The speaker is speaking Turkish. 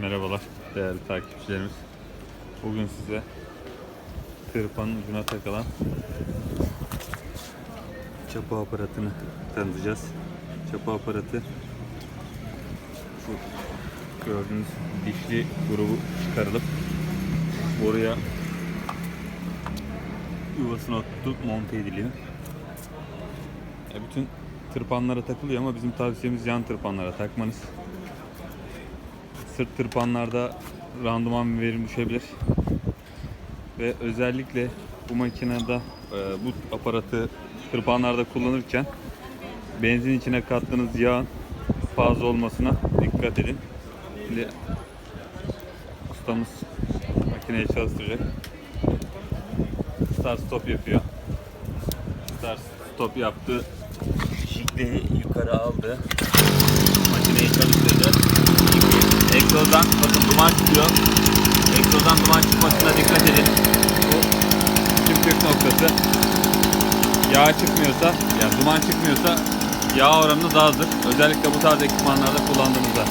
Merhabalar değerli takipçilerimiz. Bugün size tırpanın ucuna takılan çapa aparatını tanıtacağız. Çapa aparatı şu gördüğünüz dişli grubu çıkarılıp buraya yuvasına oturtup monte ediliyor. E, bütün tırpanlara takılıyor ama bizim tavsiyemiz yan tırpanlara takmanız. Sırt tırpanlarda randıman verim düşebilir. Ve özellikle bu makinede e, bu aparatı tırpanlarda kullanırken benzin içine kattığınız yağın fazla olmasına dikkat edin. Şimdi ustamız makineyi çalıştıracak. Start stop yapıyor. Start stop yaptı. Şikleyi yukarı aldı. Makineyi çalıştırdı. Egzozdan bakın duman çıkıyor. Egzozdan duman çıkmasına dikkat edin. Bu çıkış noktası. Yağ çıkmıyorsa, yani duman çıkmıyorsa yağ oranı daha azdır. Özellikle bu tarz ekipmanlarda kullandığınızda.